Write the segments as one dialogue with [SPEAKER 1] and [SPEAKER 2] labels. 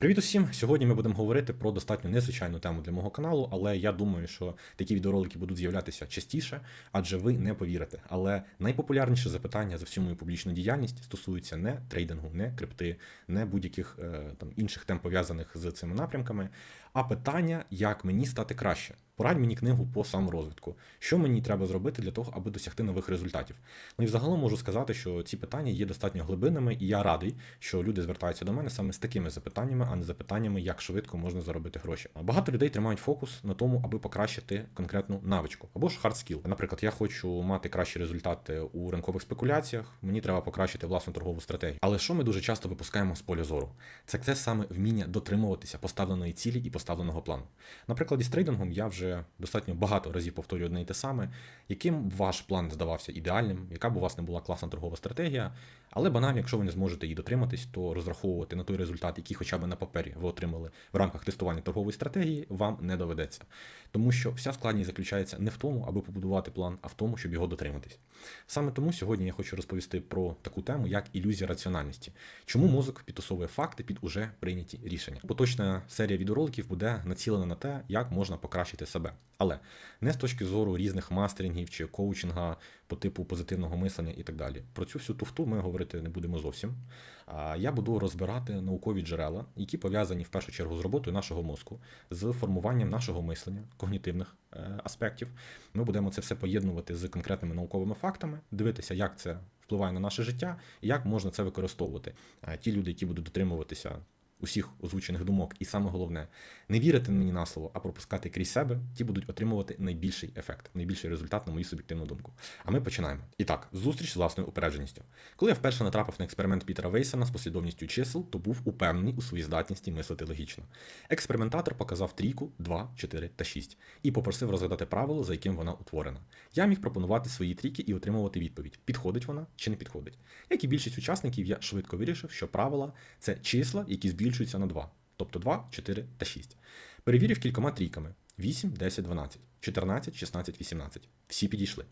[SPEAKER 1] Привіт усім! Сьогодні ми будемо говорити про достатньо незвичайну тему для мого каналу, але я думаю, що такі відеоролики будуть з'являтися частіше, адже ви не повірите. Але найпопулярніше запитання за всю мою публічну діяльність стосується не трейдингу, не крипти, не будь-яких е, там інших тем пов'язаних з цими напрямками, а питання, як мені стати краще. Порадь мені книгу по саморозвитку. Що мені треба зробити для того, аби досягти нових результатів? Ну і взагалом можу сказати, що ці питання є достатньо глибинними, і я радий, що люди звертаються до мене саме з такими запитаннями, а не запитаннями, як швидко можна заробити гроші. Багато людей тримають фокус на тому, аби покращити конкретну навичку або ж hard skill. Наприклад, я хочу мати кращі результати у ринкових спекуляціях. Мені треба покращити власну торгову стратегію. Але що ми дуже часто випускаємо з поля зору? Це це саме вміння дотримуватися поставленої цілі і поставленого плану. Наприклад, із трейдингом я вже достатньо багато разів повторюю одне і те саме, яким ваш план здавався ідеальним, яка б у вас не була класна торгова стратегія, але банально, якщо ви не зможете її дотриматись, то розраховувати на той результат, який хоча б на папері ви отримали в рамках тестування торгової стратегії, вам не доведеться. Тому що вся складність заключається не в тому, аби побудувати план, а в тому, щоб його дотриматись. Саме тому сьогодні я хочу розповісти про таку тему, як ілюзія раціональності. Чому мозок підтасовує факти під уже прийняті рішення? Поточна серія відеороликів буде націлена на те, як можна покращити себе. Але не з точки зору різних мастерінгів чи коучинга по типу позитивного мислення і так далі. Про цю всю туфту ми говорити не будемо зовсім. А я буду розбирати наукові джерела, які пов'язані в першу чергу з роботою нашого мозку, з формуванням нашого мислення, когнітивних е, аспектів. Ми будемо це все поєднувати з конкретними науковими фактами, дивитися, як це впливає на наше життя і як можна це використовувати. Ті люди, які будуть дотримуватися усіх озвучених думок, і саме головне, не вірити мені на слово, а пропускати крізь себе, ті будуть отримувати найбільший ефект, найбільший результат, на мою суб'єктивну думку. А ми починаємо. І так, зустріч з власною упередженістю. Коли я вперше натрапив на експеримент Пітера Вейсена з послідовністю чисел, то був упевнений у своїй здатності мислити логічно. Експериментатор показав трійку, 2, 4 та 6 і попросив розгадати правило, за яким вона утворена. Я міг пропонувати свої трійки і отримувати відповідь, підходить вона чи не підходить. Як і більшість учасників, я швидко вирішив, що правила це числа, які збільшуються на 2, тобто 2, 4 та 6. Перевірив кількома трійками: 8, 10, 12, 14, 16, 18. Всі підійшли.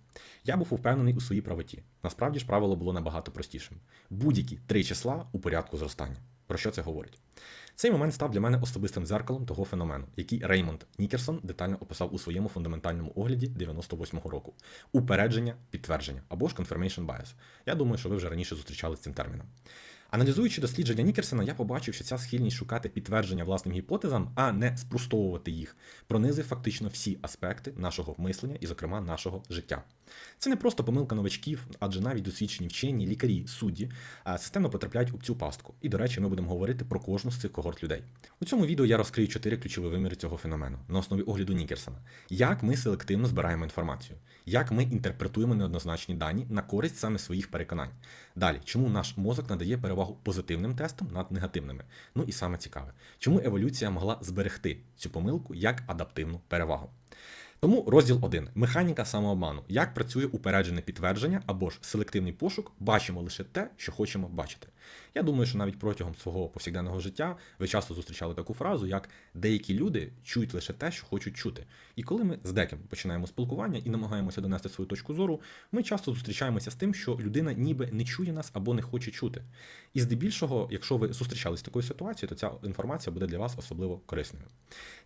[SPEAKER 1] Я був упевнений у своїй правоті. Насправді ж правило було набагато простішим. Будь-які три числа у порядку зростання. Про що це говорить? Цей момент став для мене особистим дзеркалом того феномену, який Реймонд Нікерсон детально описав у своєму фундаментальному огляді 98-го року: упередження, підтвердження або ж confirmation bias. Я думаю, що ви вже раніше зустрічали з цим терміном. Аналізуючи дослідження Нікерсона, я побачив, що ця схильність шукати підтвердження власним гіпотезам, а не спростовувати їх, пронизує фактично всі аспекти нашого мислення і, зокрема, нашого життя. Це не просто помилка новачків, адже навіть досвідчені вчені, лікарі, судді системно потрапляють у цю пастку. І, до речі, ми будемо говорити про кожну з цих когорт людей. У цьому відео я розкрию чотири ключові виміри цього феномену на основі огляду Нікерсона. Як ми селективно збираємо інформацію, як ми інтерпретуємо неоднозначні дані на користь саме своїх переконань. Далі, чому наш мозок надає перевагу позитивним тестам над негативними. Ну і саме цікаве, чому еволюція могла зберегти цю помилку як адаптивну перевагу. Тому розділ 1. Механіка самообману. Як працює упереджене підтвердження або ж селективний пошук, бачимо лише те, що хочемо бачити. Я думаю, що навіть протягом свого повсякденного життя ви часто зустрічали таку фразу, як деякі люди чують лише те, що хочуть чути. І коли ми з деким починаємо спілкування і намагаємося донести свою точку зору, ми часто зустрічаємося з тим, що людина ніби не чує нас або не хоче чути. І здебільшого, якщо ви зустрічались з такою ситуацією, то ця інформація буде для вас особливо корисною.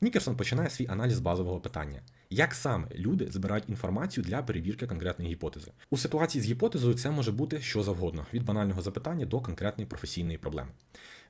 [SPEAKER 1] Нікерсон починає свій аналіз базового питання. Як саме люди збирають інформацію для перевірки конкретної гіпотези? У ситуації з гіпотезою це може бути що завгодно, від банального запитання до конкретної професійної проблеми.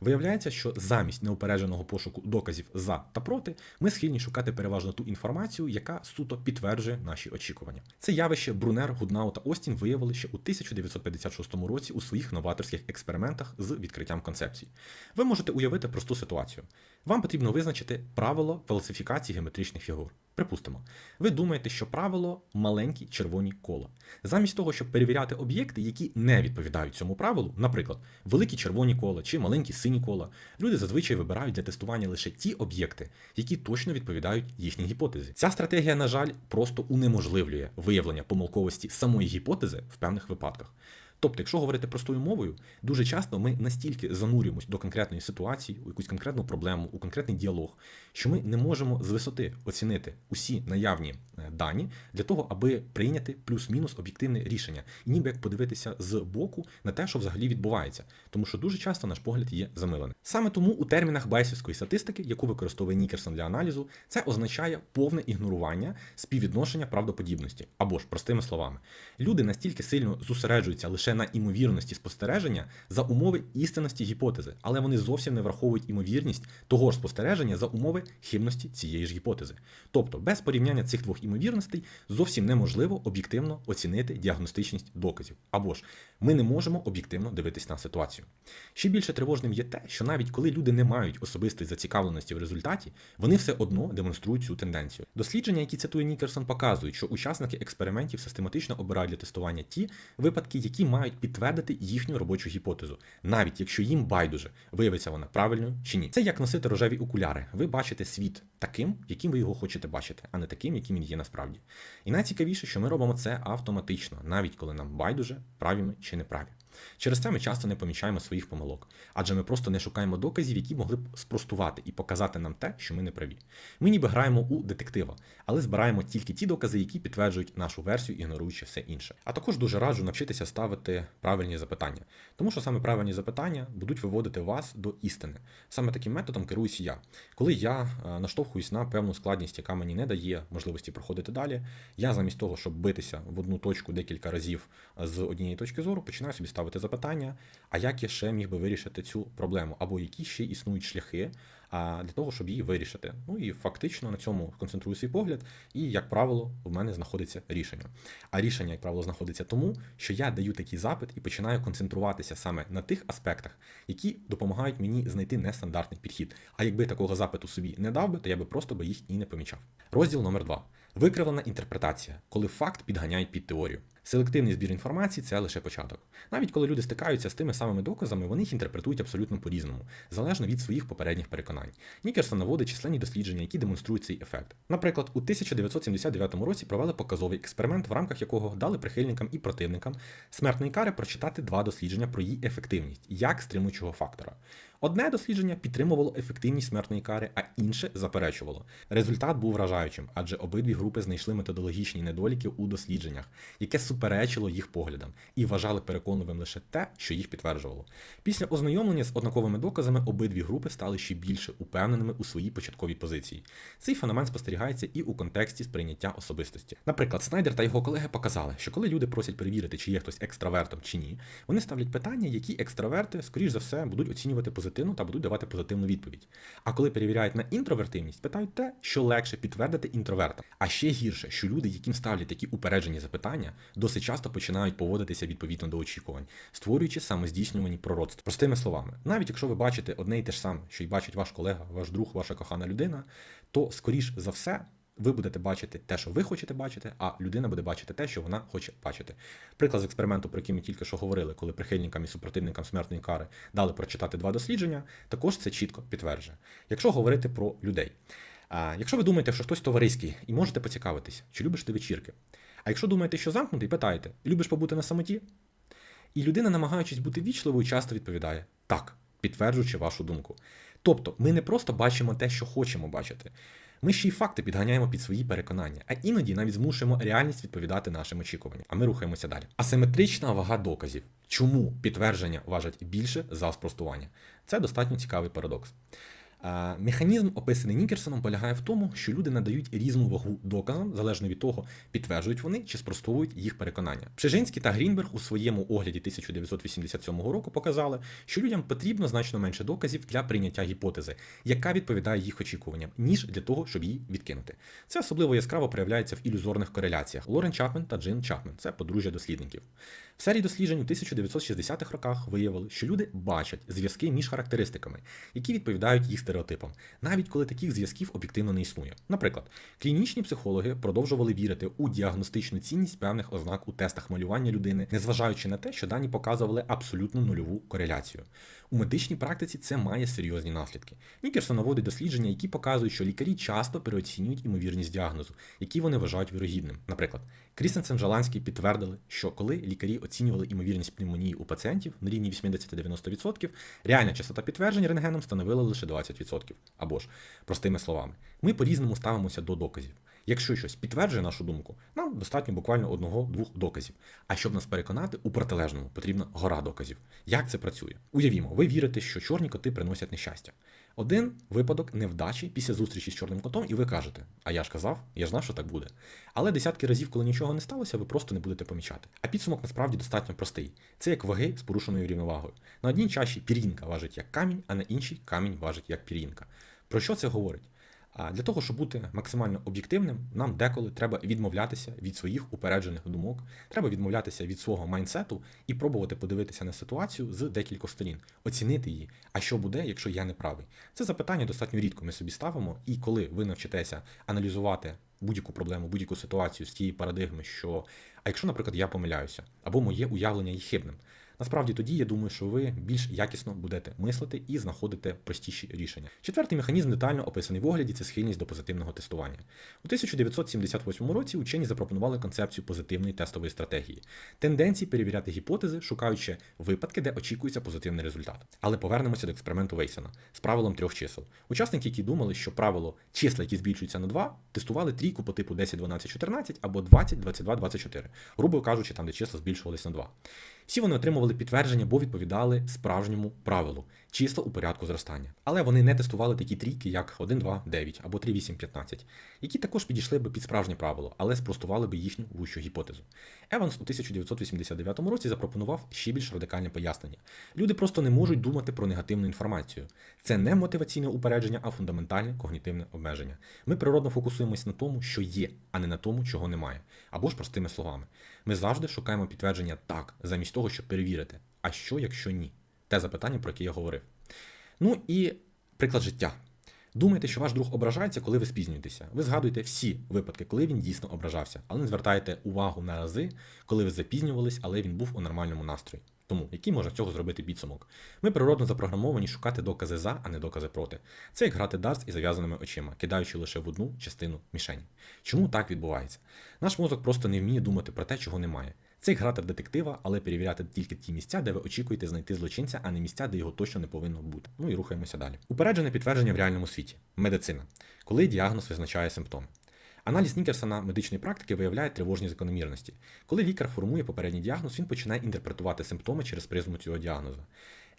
[SPEAKER 1] Виявляється, що замість неупередженого пошуку доказів за та проти, ми схильні шукати переважно ту інформацію, яка суто підтверджує наші очікування. Це явище Брунер, Гуднау та Остін виявили ще у 1956 році у своїх новаторських експериментах з відкриттям концепцій. Ви можете уявити просту ситуацію. Вам потрібно визначити правило фалсифікації геометричних фігур. Припустимо, ви думаєте, що правило маленькі червоні кола. Замість того, щоб перевіряти об'єкти, які не відповідають цьому правилу, наприклад, великі червоні кола чи маленькі сині кола, люди зазвичай вибирають для тестування лише ті об'єкти, які точно відповідають їхній гіпотезі. Ця стратегія, на жаль, просто унеможливлює виявлення помилковості самої гіпотези в певних випадках. Тобто, якщо говорити простою мовою, дуже часто ми настільки занурюємось до конкретної ситуації, у якусь конкретну проблему, у конкретний діалог, що ми не можемо з висоти оцінити усі наявні е, дані для того, аби прийняти плюс-мінус об'єктивне рішення, і ніби як подивитися з боку на те, що взагалі відбувається, тому що дуже часто наш погляд є замилений. Саме тому у термінах байсівської статистики, яку використовує Нікерсон для аналізу, це означає повне ігнорування співвідношення правдоподібності, або ж простими словами, люди настільки сильно зосереджуються лише на імовірності спостереження за умови істинності гіпотези, але вони зовсім не враховують імовірність того ж спостереження за умови хибності цієї ж гіпотези. Тобто, без порівняння цих двох імовірностей зовсім неможливо об'єктивно оцінити діагностичність доказів, або ж ми не можемо об'єктивно дивитись на ситуацію. Ще більше тривожним є те, що навіть коли люди не мають особистої зацікавленості в результаті, вони все одно демонструють цю тенденцію. Дослідження, які цитує Нікерсон, показують, що учасники експериментів систематично обирають для тестування ті випадки, які мають підтвердити їхню робочу гіпотезу, навіть якщо їм байдуже виявиться вона правильною чи ні. Це як носити рожеві окуляри. Ви бачите світ таким, яким ви його хочете бачити, а не таким, яким він є насправді. І найцікавіше, що ми робимо це автоматично, навіть коли нам байдуже, праві ми чи неправі. Через це ми часто не помічаємо своїх помилок, адже ми просто не шукаємо доказів, які могли б спростувати і показати нам те, що ми не праві. Ми ніби граємо у детектива, але збираємо тільки ті докази, які підтверджують нашу версію, ігноруючи все інше. А також дуже раджу навчитися ставити правильні запитання, тому що саме правильні запитання будуть виводити вас до істини. Саме таким методом керуюся я. Коли я е, наштовхуюсь на певну складність, яка мені не дає можливості проходити далі, я замість того, щоб битися в одну точку декілька разів з однієї точки зору, починаю собі ставити запитання, а як я ще міг би вирішити цю проблему, або які ще існують шляхи для того, щоб її вирішити. Ну і фактично на цьому концентрую свій погляд, і, як правило, в мене знаходиться рішення. А рішення, як правило, знаходиться тому, що я даю такий запит і починаю концентруватися саме на тих аспектах, які допомагають мені знайти нестандартний підхід. А якби такого запиту собі не дав би, то я би просто би їх і не помічав. Розділ номер 2. Викривлена інтерпретація, коли факт підганяють під теорію. Селективний збір інформації це лише початок. Навіть коли люди стикаються з тими самими доказами, вони їх інтерпретують абсолютно по-різному, залежно від своїх попередніх переконань. Нікерсон наводить численні дослідження, які демонструють цей ефект. Наприклад, у 1979 році провели показовий експеримент, в рамках якого дали прихильникам і противникам смертної кари прочитати два дослідження про її ефективність як стримуючого фактора. Одне дослідження підтримувало ефективність смертної кари, а інше заперечувало. Результат був вражаючим, адже обидві групи знайшли методологічні недоліки у дослідженнях, яке суперечило їх поглядам, і вважали переконливим лише те, що їх підтверджувало. Після ознайомлення з однаковими доказами обидві групи стали ще більше упевненими у своїй початковій позиції. Цей феномен спостерігається і у контексті сприйняття особистості. Наприклад, Снайдер та його колеги показали, що коли люди просять перевірити, чи є хтось екстравертом чи ні, вони ставлять питання, які екстраверти, скоріш за все, будуть оцінювати позитивно та будуть давати позитивну відповідь. А коли перевіряють на інтровертивність, питають те, що легше підтвердити інтровертам. А ще гірше, що люди, яким ставлять такі упереджені запитання, досить часто починають поводитися відповідно до очікувань, створюючи самоздійснювані пророцтва. Простими словами, навіть якщо ви бачите одне і те ж саме, що й бачить ваш колега, ваш друг, ваша кохана людина, то скоріш за все. Ви будете бачити те, що ви хочете бачити, а людина буде бачити те, що вона хоче бачити. Приклад з експерименту, про який ми тільки що говорили, коли прихильникам і супротивникам смертної кари дали прочитати два дослідження, також це чітко підтверджує. Якщо говорити про людей. Якщо ви думаєте, що хтось товариський і можете поцікавитись, чи любиш ти вечірки? А якщо думаєте, що замкнутий, питаєте, любиш побути на самоті? І людина, намагаючись бути вічливою, часто відповідає так, підтверджуючи вашу думку. Тобто, ми не просто бачимо те, що хочемо бачити. Ми ще й факти підганяємо під свої переконання, а іноді навіть змушуємо реальність відповідати нашим очікуванням. А ми рухаємося далі. Асиметрична вага доказів. Чому підтвердження важать більше за спростування? Це достатньо цікавий парадокс. Механізм, описаний Нікерсоном, полягає в тому, що люди надають різну вагу доказам, залежно від того, підтверджують вони чи спростовують їх переконання. Пшежинський та Грінберг у своєму огляді 1987 року показали, що людям потрібно значно менше доказів для прийняття гіпотези, яка відповідає їх очікуванням, ніж для того, щоб її відкинути. Це особливо яскраво проявляється в ілюзорних кореляціях. Лорен Чапмен та Джин Чапмен це подружжя дослідників. В серії досліджень у 1960-х роках виявили, що люди бачать зв'язки між характеристиками, які відповідають їх стереотипам, навіть коли таких зв'язків об'єктивно не існує. Наприклад, клінічні психологи продовжували вірити у діагностичну цінність певних ознак у тестах малювання людини, незважаючи на те, що дані показували абсолютно нульову кореляцію. У медичній практиці це має серйозні наслідки. Нікерсон наводить дослідження, які показують, що лікарі часто переоцінюють імовірність діагнозу, який вони вважають вірогідним. Наприклад, Крістенсен Жаланський підтвердили, що коли лікарі оцінювали імовірність пневмонії у пацієнтів на рівні 80-90%, реальна частота підтверджень рентгеном становила лише 20%. Або ж, простими словами, ми по-різному ставимося до доказів. Якщо щось підтверджує нашу думку, нам достатньо буквально одного-двох доказів. А щоб нас переконати, у протилежному потрібна гора доказів. Як це працює? Уявімо, ви вірите, що чорні коти приносять нещастя. Один випадок невдачі після зустрічі з чорним котом, і ви кажете: А я ж казав, я ж знав, що так буде. Але десятки разів, коли нічого не сталося, ви просто не будете помічати. А підсумок насправді достатньо простий. Це як ваги з порушеною рівновагою. На одній чаші пір'їнка важить як камінь, а на іншій камінь важить як пір'їнка. Про що це говорить? Для того, щоб бути максимально об'єктивним, нам деколи треба відмовлятися від своїх упереджених думок, треба відмовлятися від свого майнсету і пробувати подивитися на ситуацію з декількох сторін, оцінити її. А що буде, якщо я не правий? Це запитання достатньо рідко ми собі ставимо, і коли ви навчитеся аналізувати будь-яку проблему, будь-яку ситуацію з тієї парадигми, що а якщо, наприклад, я помиляюся, або моє уявлення є хибним. Насправді тоді я думаю, що ви більш якісно будете мислити і знаходити простіші рішення. Четвертий механізм детально описаний в огляді це схильність до позитивного тестування. У 1978 році учені запропонували концепцію позитивної тестової стратегії, тенденції перевіряти гіпотези, шукаючи випадки, де очікується позитивний результат. Але повернемося до експерименту Вейсена з правилом трьох чисел. Учасники, які думали, що правило числа, які збільшуються на 2, тестували трійку по типу 10, 12, 14 або 20, 22, 24, грубо кажучи, там, де числа збільшувалися на 2. Всі вони отримували підтвердження, бо відповідали справжньому правилу числа у порядку зростання. Але вони не тестували такі трійки, як 1, 2, 9 або 3, 8, 15, які також підійшли би під справжнє правило, але спростували би їхню вущу гіпотезу. Еванс у 1989 році запропонував ще більш радикальне пояснення. Люди просто не можуть думати про негативну інформацію. Це не мотиваційне упередження, а фундаментальне когнітивне обмеження. Ми природно фокусуємося на тому, що є, а не на тому, чого немає. Або ж простими словами. Ми завжди шукаємо підтвердження так, замість того, щоб перевірити. А що, якщо ні? Те запитання, про яке я говорив. Ну і приклад життя. Думайте, що ваш друг ображається, коли ви спізнюєтеся. Ви згадуєте всі випадки, коли він дійсно ображався, але не звертаєте увагу на рази, коли ви запізнювались, але він був у нормальному настрої. Тому, який може з цього зробити підсумок? Ми природно запрограмовані шукати докази за, а не докази проти. Це як грати дартс із зав'язаними очима, кидаючи лише в одну частину мішені. Чому так відбувається? Наш мозок просто не вміє думати про те, чого немає. Це як грати в детектива, але перевіряти тільки ті місця, де ви очікуєте знайти злочинця, а не місця, де його точно не повинно бути. Ну і рухаємося далі. Упереджене підтвердження в реальному світі. Медицина. Коли діагноз визначає симптоми. Аналіз Нікерсона медичної практики виявляє тривожні закономірності. Коли лікар формує попередній діагноз, він починає інтерпретувати симптоми через призму цього діагнозу.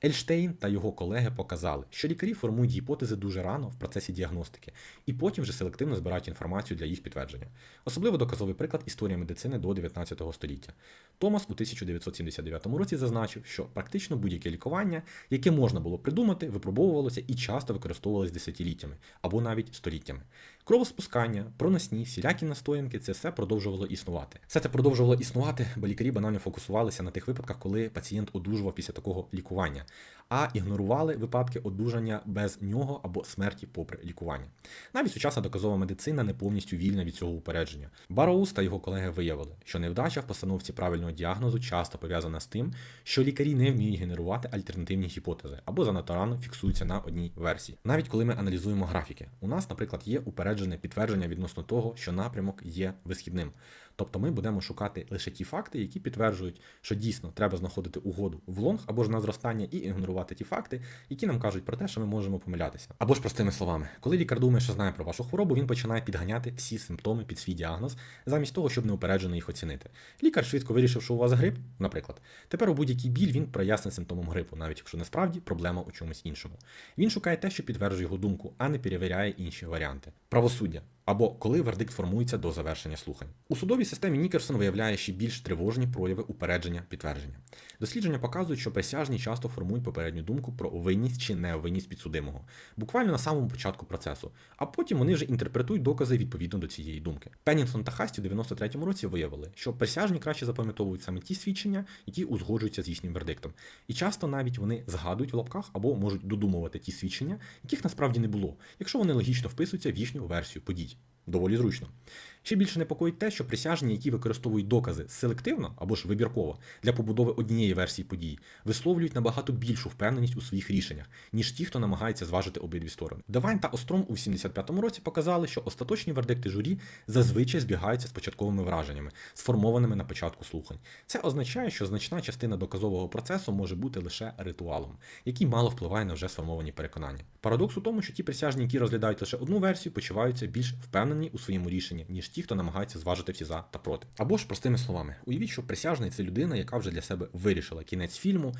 [SPEAKER 1] Ельштейн та його колеги показали, що лікарі формують гіпотези дуже рано в процесі діагностики і потім вже селективно збирають інформацію для їх підтвердження. Особливо доказовий приклад історія медицини до 19 століття. Томас у 1979 році зазначив, що практично будь-яке лікування, яке можна було придумати, випробовувалося і часто використовувалось десятиліттями або навіть століттями. Кровоспускання, проносні, сілякі настоянки це все продовжувало існувати. Все це продовжувало існувати, бо лікарі банально фокусувалися на тих випадках, коли пацієнт одужував після такого лікування, а ігнорували випадки одужання без нього або смерті попри лікування. Навіть сучасна доказова медицина не повністю вільна від цього упередження. Бароус та його колеги виявили, що невдача в постановці правильного діагнозу часто пов'язана з тим, що лікарі не вміють генерувати альтернативні гіпотези або занадто рано фіксуються на одній версії. Навіть коли ми аналізуємо графіки, у нас, наприклад, є упереджене підтвердження відносно того, що напрямок є висхідним. Тобто ми будемо шукати лише ті факти, які підтверджують, що дійсно треба знаходити угоду в лонг або ж на зростання і ігнорувати ті факти, які нам кажуть про те, що ми можемо помилятися. Або ж простими словами, коли лікар думає, що знає про вашу хворобу, він починає підганяти всі симптоми під свій діагноз, замість того, щоб неупереджено їх оцінити. Лікар швидко вирішив, що у вас грип, наприклад. Тепер у будь-який біль він прояснить симптомом грипу, навіть якщо насправді проблема у чомусь іншому. Він шукає те, що підтверджує його думку, а не перевіряє інші варіанти. Правосуддя. Або коли вердикт формується до завершення слухань. У судовій системі Нікерсон виявляє ще більш тривожні прояви упередження підтвердження. Дослідження показують, що присяжні часто формують попередню думку про винність чи невинність підсудимого, буквально на самому початку процесу, а потім вони вже інтерпретують докази відповідно до цієї думки. Пеннінгтон та Хасті в 93-му році виявили, що присяжні краще запам'ятовують саме ті свідчення, які узгоджуються з їхнім вердиктом. І часто навіть вони згадують в лапках або можуть додумувати ті свідчення, яких насправді не було, якщо вони логічно вписуються в їхню версію подій. Доволі зручно. Ще більше непокоїть те, що присяжні, які використовують докази селективно або ж вибірково для побудови однієї версії події, висловлюють набагато більшу впевненість у своїх рішеннях, ніж ті, хто намагається зважити обидві сторони. Девайн та Остром у 75-му році показали, що остаточні вердикти журі зазвичай збігаються з початковими враженнями, сформованими на початку слухань. Це означає, що значна частина доказового процесу може бути лише ритуалом, який мало впливає на вже сформовані переконання. Парадокс у тому, що ті присяжні, які розглядають лише одну версію, почуваються більш впевнені у своєму рішенні, ніж ті, хто намагається зважити всі за та проти. Або ж простими словами, уявіть, що присяжний це людина, яка вже для себе вирішила кінець фільму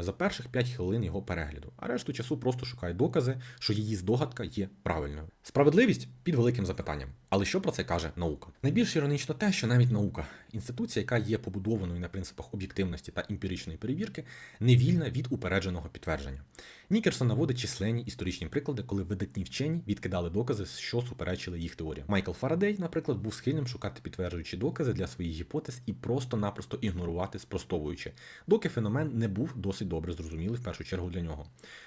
[SPEAKER 1] за перших 5 хвилин його перегляду, а решту часу просто шукає докази, що її здогадка є правильною. Справедливість під великим запитанням. Але що про це каже наука? Найбільш іронічно те, що навіть наука, інституція, яка є побудованою на принципах об'єктивності та емпіричної перевірки, не вільна від упередженого підтвердження. Нікерсон наводить численні історичні приклади, коли видатні вчені відкидали докази, що суперечили їх теоріям. Майкл Фарадей, наприклад, був схильним шукати підтверджуючі докази для своїх гіпотез і просто-напросто ігнорувати, спростовуючи, доки феномен не був досить добре зрозумілий в першу чергу для нього.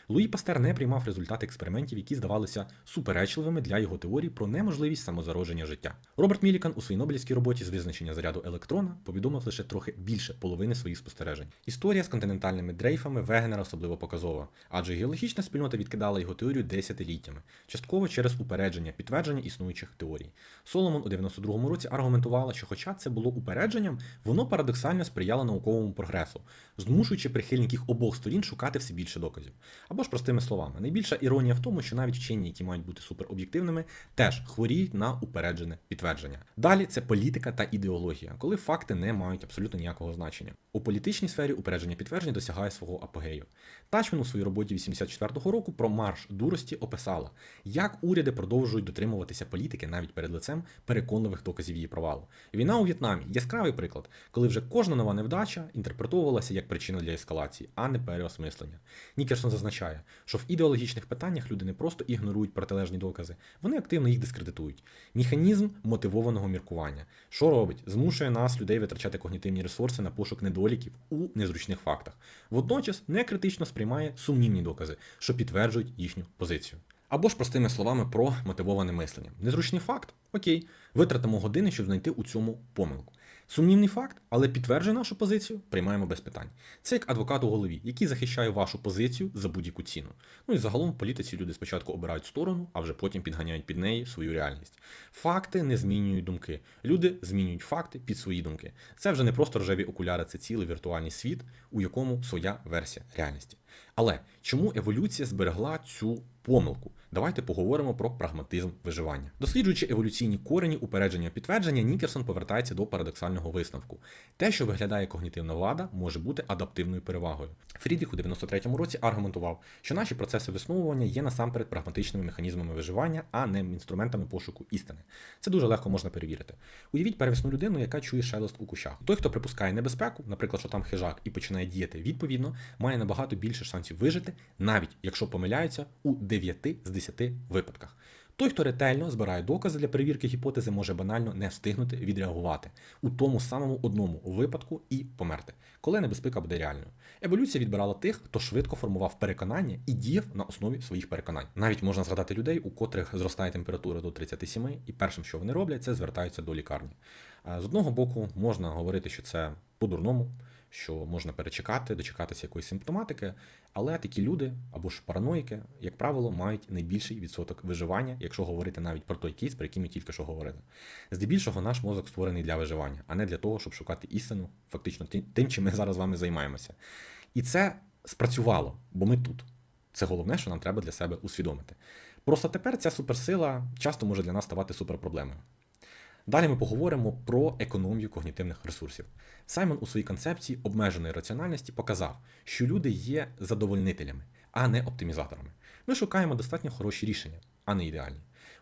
[SPEAKER 1] Луї Пастер не приймав результати експериментів, які здавалися суперечливими для його теорії про неможливість самозародження життя. Роберт Мілікан у своїй Нобелівській роботі з визначення заряду електрона повідомив лише трохи більше половини своїх спостережень. Історія з континентальними дрейфами Вегенера особливо показова, адже геологічна спільнота відкидала його теорію десятиліттями, частково через упередження, підтвердження існуючих теорій. Соломон у 92-му році аргументувала, що, хоча це було упередженням, воно парадоксально сприяло науковому прогресу, змушуючи прихильників обох сторін шукати все більше доказів. Або ж простими словами, найбільша іронія в тому, що навіть вчені, які мають бути супероб'єктивними, теж хворіють на упереджене підтвердження. Далі це політика та ідеологія, коли факти не мають абсолютно ніякого значення. У політичній сфері упередження підтвердження досягає свого апогею. Тачмен у своїй роботі 84-го року про марш дурості описала, як уряди продовжують дотримуватися політики навіть перед лицем переконливих доказів її провалу. Війна у В'єтнамі яскравий приклад, коли вже кожна нова невдача інтерпретовувалася як причина для ескалації, а не переосмислення. Нікерсон зазначає, що в ідеологічних питаннях люди не просто ігнорують протилежні докази, вони активно їх дискредитують. Механізм мотивованого міркування, що робить, змушує нас, людей, витрачати когнітивні ресурси на пошук недоліків у незручних фактах. Водночас не критично сприймає сумнівні докази, що підтверджують їхню позицію. Або ж простими словами про мотивоване мислення. Незручний факт? Окей, витратимо години, щоб знайти у цьому помилку. Сумнівний факт, але підтверджує нашу позицію, приймаємо без питань. Це як адвокат у голові, який захищає вашу позицію за будь-яку ціну. Ну і загалом в політиці люди спочатку обирають сторону, а вже потім підганяють під неї свою реальність. Факти не змінюють думки. Люди змінюють факти під свої думки. Це вже не просто рожеві окуляри, це цілий віртуальний світ, у якому своя версія реальності. Але чому еволюція зберегла цю помилку? Давайте поговоримо про прагматизм виживання. Досліджуючи еволюційні корені упередження підтвердження, Нікерсон повертається до парадоксального висновку. Те, що виглядає когнітивна влада, може бути адаптивною перевагою. Фрідріх у 93-му році аргументував, що наші процеси висновування є насамперед прагматичними механізмами виживання, а не інструментами пошуку істини. Це дуже легко можна перевірити. Уявіть первісну людину, яка чує шелест у кущах. Той, хто припускає небезпеку, наприклад, що там хижак, і починає діяти відповідно, має набагато більше шансів вижити, навіть якщо помиляється у 9 з 10 випадках. Той, хто ретельно збирає докази для перевірки гіпотези, може банально не встигнути відреагувати у тому самому одному випадку і померти, коли небезпека буде реальною. Еволюція відбирала тих, хто швидко формував переконання і діяв на основі своїх переконань. Навіть можна згадати людей, у котрих зростає температура до 37, і першим, що вони роблять, це звертаються до лікарні. З одного боку, можна говорити, що це по-дурному що можна перечекати, дочекатися якоїсь симптоматики, але такі люди або ж параноїки, як правило, мають найбільший відсоток виживання, якщо говорити навіть про той кейс, про який ми тільки що говорили. Здебільшого наш мозок створений для виживання, а не для того, щоб шукати істину, фактично тим, чим ми зараз з вами займаємося. І це спрацювало, бо ми тут. Це головне, що нам треба для себе усвідомити. Просто тепер ця суперсила часто може для нас ставати суперпроблемою. Далі ми поговоримо про економію когнітивних ресурсів. Саймон у своїй концепції обмеженої раціональності показав, що люди є задовольнителями, а не оптимізаторами. Ми шукаємо достатньо хороші рішення, а не ідеальні.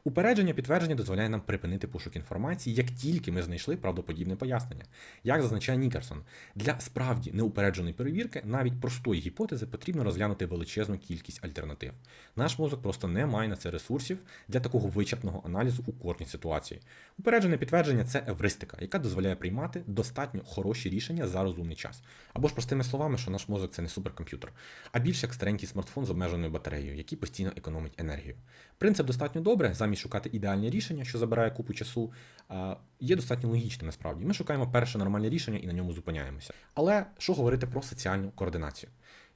[SPEAKER 1] Упередження підтвердження дозволяє нам припинити пошук інформації, як тільки ми знайшли правдоподібне пояснення. Як зазначає Нікерсон, для справді неупередженої перевірки навіть простої гіпотези потрібно розглянути величезну кількість альтернатив. Наш мозок просто не має на це ресурсів для такого вичерпного аналізу у кожній ситуації. Упереджене підтвердження це евристика, яка дозволяє приймати достатньо хороші рішення за розумний час. Або ж простими словами, що наш мозок це не суперкомп'ютер, а більш як старенький смартфон з обмеженою батареєю, який постійно економить енергію. Принцип достатньо добре, замість шукати ідеальне рішення, що забирає купу часу, є достатньо логічним насправді. Ми шукаємо перше нормальне рішення і на ньому зупиняємося. Але що говорити про соціальну координацію?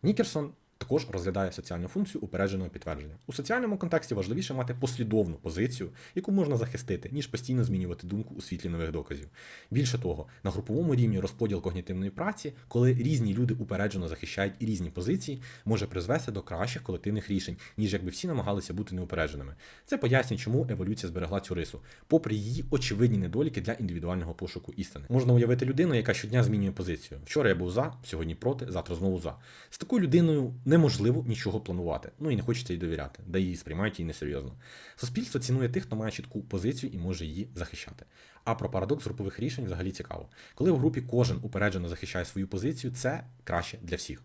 [SPEAKER 1] Нікерсон також розглядає соціальну функцію упередженого підтвердження. У соціальному контексті важливіше мати послідовну позицію, яку можна захистити, ніж постійно змінювати думку у світлі нових доказів. Більше того, на груповому рівні розподіл когнітивної праці, коли різні люди упереджено захищають різні позиції, може призвести до кращих колективних рішень, ніж якби всі намагалися бути неупередженими. Це пояснює, чому еволюція зберегла цю рису, попри її очевидні недоліки для індивідуального пошуку істини. Можна уявити людину, яка щодня змінює позицію. Вчора я був за, сьогодні проти, завтра знову за. З такою людиною неможливо нічого планувати. Ну і не хочеться їй довіряти, да її сприймають її несерйозно. Суспільство цінує тих, хто має чітку позицію і може її захищати. А про парадокс групових рішень взагалі цікаво. Коли в групі кожен упереджено захищає свою позицію, це краще для всіх.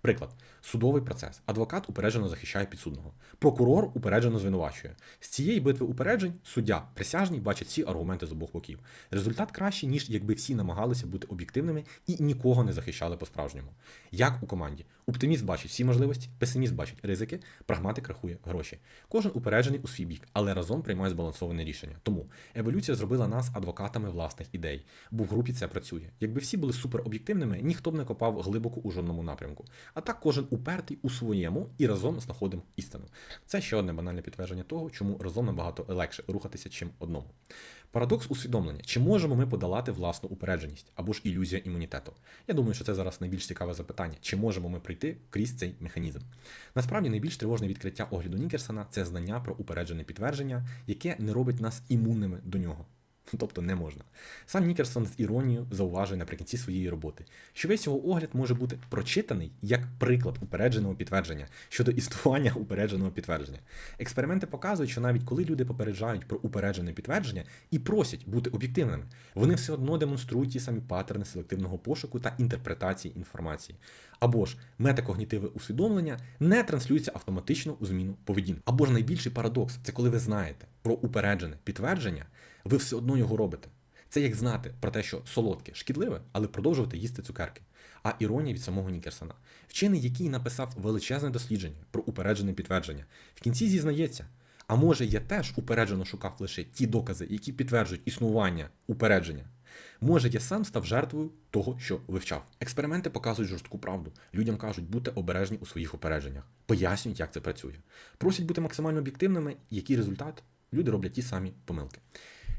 [SPEAKER 1] Приклад: судовий процес. Адвокат упереджено захищає підсудного. Прокурор упереджено звинувачує. З цієї битви упереджень суддя присяжний бачить всі аргументи з обох боків. Результат кращий, ніж якби всі намагалися бути об'єктивними і нікого не захищали по-справжньому. Як у команді. Оптиміст бачить всі можливості, песиміст бачить ризики, прагматик рахує гроші. Кожен упереджений у свій бік, але разом приймає збалансоване рішення. Тому еволюція зробила нас адвокатами власних ідей, бо в групі це працює. Якби всі були супероб'єктивними, ніхто б не копав глибоко у жодному напрямку. А так кожен упертий у своєму і разом знаходимо істину. Це ще одне банальне підтвердження того, чому разом набагато легше рухатися, чим одному. Парадокс усвідомлення, чи можемо ми подолати власну упередженість або ж ілюзія імунітету? Я думаю, що це зараз найбільш цікаве запитання, чи можемо ми пройти крізь цей механізм. Насправді найбільш тривожне відкриття огляду Нікерсона це знання про упереджене підтвердження, яке не робить нас імунними до нього. Тобто не можна. Сам Нікерсон з іронією зауважує наприкінці своєї роботи, що весь його огляд може бути прочитаний як приклад упередженого підтвердження щодо існування упередженого підтвердження. Експерименти показують, що навіть коли люди попереджають про упереджене підтвердження і просять бути об'єктивними, вони все одно демонструють ті самі паттерни селективного пошуку та інтерпретації інформації. Або ж метакогнітиве усвідомлення не транслюється автоматично у зміну поведінки. Або ж найбільший парадокс це коли ви знаєте про упереджене підтвердження, ви все одно його робите. Це як знати про те, що солодке шкідливе, але продовжувати їсти цукерки. А іронія від самого Нікерсона, вчений, який написав величезне дослідження про упереджене підтвердження, в кінці зізнається. А може, я теж упереджено шукав лише ті докази, які підтверджують існування упередження. Може, я сам став жертвою того, що вивчав. Експерименти показують жорстку правду. Людям кажуть, бути обережні у своїх упередженнях, пояснюють, як це працює. Просять бути максимально об'єктивними, який результат люди роблять ті самі помилки.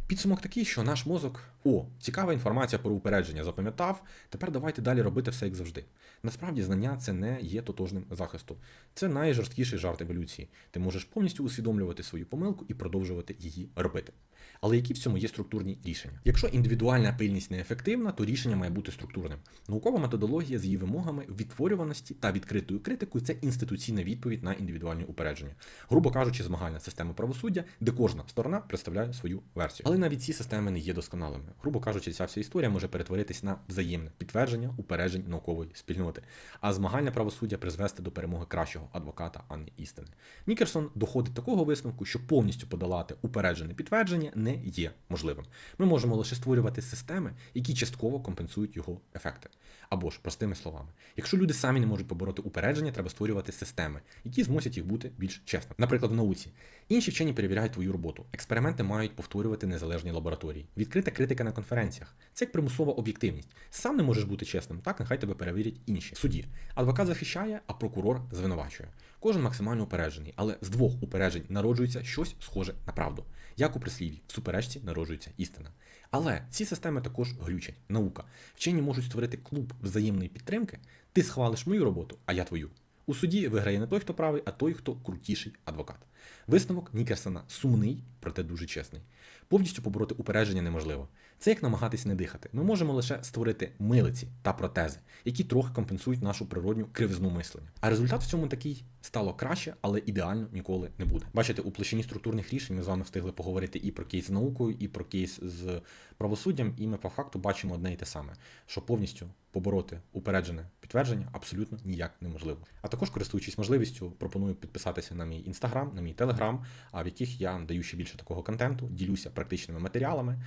[SPEAKER 1] Підсумок такий, що наш мозок, о, цікава інформація про упередження запам'ятав. Тепер давайте далі робити все як завжди. Насправді, знання це не є тотожним захистом. Це найжорсткіший жарт еволюції. Ти можеш повністю усвідомлювати свою помилку і продовжувати її робити. Але які в цьому є структурні рішення? Якщо індивідуальна пильність неефективна, то рішення має бути структурним. Наукова методологія з її вимогами відтворюваності та відкритою критикою це інституційна відповідь на індивідуальні упередження. Грубо кажучи, змагальна система правосуддя, де кожна сторона представляє свою версію. Але навіть ці системи не є досконалими. Грубо кажучи, ця вся історія може перетворитись на взаємне підтвердження упереджень наукової спільноти. А змагальне правосуддя призвести до перемоги кращого адвоката, а не істини. Нікерсон доходить такого висновку, що повністю подолати упереджене підтвердження не є можливим. Ми можемо лише створювати системи, які частково компенсують його ефекти. Або ж, простими словами, якщо люди самі не можуть побороти упередження, треба створювати системи, які змусять їх бути більш чесними. Наприклад, в науці інші вчені перевіряють твою роботу. Експерименти мають повторювати незалежні лабораторії. Відкрита критика на конференціях. Це як примусова об'єктивність. Сам не можеш бути чесним, так нехай тебе перевірять інші. В суді. Адвокат захищає, а прокурор звинувачує. Кожен максимально упереджений, але з двох упереджень народжується щось схоже на правду. Як у прислів'ї, в суперечці народжується істина. Але ці системи також глючать. Наука. Вчені можуть створити клуб взаємної підтримки. Ти схвалиш мою роботу, а я твою. У суді виграє не той, хто правий, а той, хто крутіший адвокат. Висновок Нікерсона сумний, проте дуже чесний. Повністю побороти упередження неможливо. Це як намагатись не дихати. Ми можемо лише створити милиці та протези, які трохи компенсують нашу природню кривизну мислення. А результат в цьому такий стало краще, але ідеально ніколи не буде. Бачите, у площині структурних рішень ми з вами встигли поговорити і про кейс з наукою, і про кейс з правосуддям, і ми по факту бачимо одне і те саме, що повністю побороти упереджене підтвердження абсолютно ніяк неможливо. А також, користуючись можливістю, пропоную підписатися на мій інстаграм, на мій телеграм, в яких я даю ще більше такого контенту, ділюся практичними матеріалами.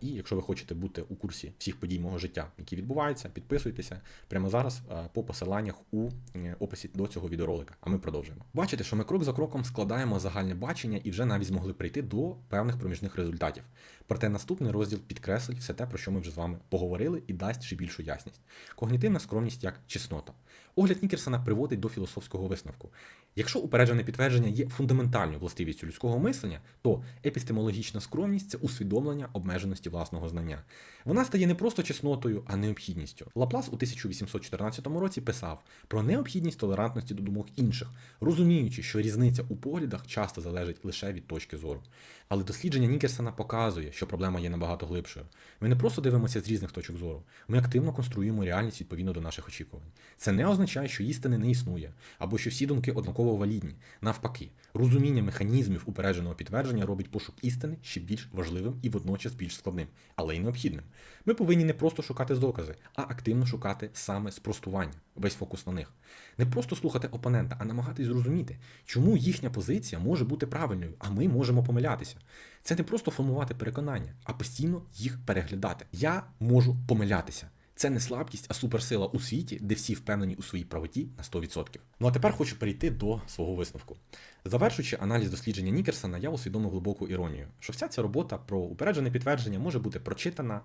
[SPEAKER 1] І якщо ви хочете бути у курсі всіх подій мого життя, які відбуваються, підписуйтеся прямо зараз по посиланнях у е, описі до цього відеоролика. А ми продовжуємо. Бачите, що ми крок за кроком складаємо загальне бачення і вже навіть змогли прийти до певних проміжних результатів. Проте наступний розділ підкреслить все те, про що ми вже з вами поговорили, і дасть ще більшу ясність. Когнітивна скромність як чеснота. Огляд Нікерсона приводить до філософського висновку. Якщо упереджене підтвердження є фундаментальною властивістю людського мислення, то епістемологічна скромність це усвідомлення обмеженості власного знання. Вона стає не просто чеснотою, а необхідністю. Лаплас у 1814 році писав про необхідність толерантності до думок інших, розуміючи, що різниця у поглядах часто залежить лише від точки зору. Але дослідження Нікерсона показує, що проблема є набагато глибшою. Ми не просто дивимося з різних точок зору, ми активно конструюємо реальність відповідно до наших очікувань. Це не означає, що істини не існує, або що всі думки однаково валідні. Навпаки, розуміння механізмів упередженого підтвердження робить пошук істини ще більш важливим і водночас більш складним, але й необхідним. Ми повинні не просто шукати докази, а активно шукати саме спростування, весь фокус на них. Не просто слухати опонента, а намагатись зрозуміти, чому їхня позиція може бути правильною, а ми можемо помилятися. Це не просто формувати переконання, а постійно їх переглядати. Я можу помилятися. Це не слабкість, а суперсила у світі, де всі впевнені у своїй правоті на 100%. Ну а тепер хочу перейти до свого висновку. Завершуючи аналіз дослідження Нікерсона, я усвідомив глибоку іронію, що вся ця робота про упереджене підтвердження може бути прочитана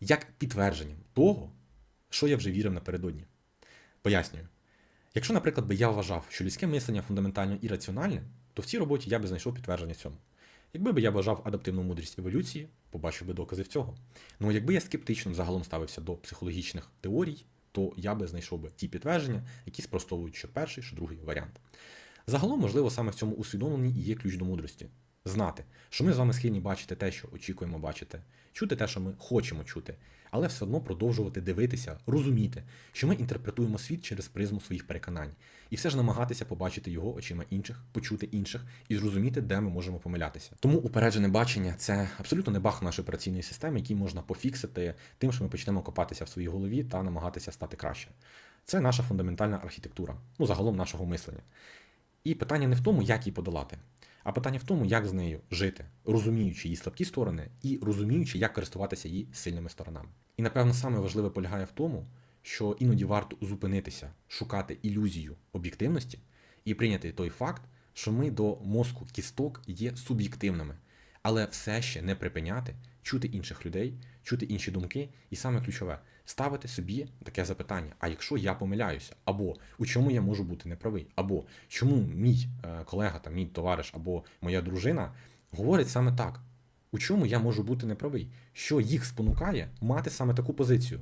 [SPEAKER 1] як підтвердженням того, що я вже вірив напередодні. Пояснюю. Якщо, наприклад, би я вважав, що людське мислення фундаментально ірраціональне, то в цій роботі я би знайшов підтвердження цьому. Якби би я вважав адаптивну мудрість еволюції, побачив би докази в цього. Ну якби я скептично загалом ставився до психологічних теорій, то я би знайшов би ті підтвердження, які спростовують що перший, що другий варіант. Загалом, можливо, саме в цьому усвідомленні і є ключ до мудрості. Знати, що ми з вами схильні бачити те, що очікуємо бачити, чути те, що ми хочемо чути, але все одно продовжувати дивитися, розуміти, що ми інтерпретуємо світ через призму своїх переконань, і все ж намагатися побачити його очима інших, почути інших і зрозуміти, де ми можемо помилятися. Тому упереджене бачення це абсолютно не баг нашої операційної системи, який можна пофіксити тим, що ми почнемо копатися в своїй голові та намагатися стати краще. Це наша фундаментальна архітектура, ну загалом нашого мислення. І питання не в тому, як її подолати, а питання в тому, як з нею жити, розуміючи її слабкі сторони і розуміючи, як користуватися її сильними сторонами. І напевно саме важливе полягає в тому, що іноді варто зупинитися, шукати ілюзію об'єктивності і прийняти той факт, що ми до мозку кісток є суб'єктивними, але все ще не припиняти чути інших людей, чути інші думки, і саме ключове ставити собі таке запитання: а якщо я помиляюся, або у чому я можу бути неправий, або чому мій е, колега, та мій товариш, або моя дружина говорить саме так. У чому я можу бути неправий? Що їх спонукає мати саме таку позицію,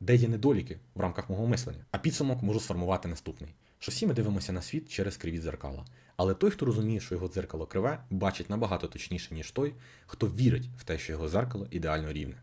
[SPEAKER 1] де є недоліки в рамках мого мислення? А підсумок можу сформувати наступний: що всі ми дивимося на світ через криві дзеркала. Але той, хто розуміє, що його дзеркало криве, бачить набагато точніше, ніж той, хто вірить в те, що його дзеркало ідеально рівне.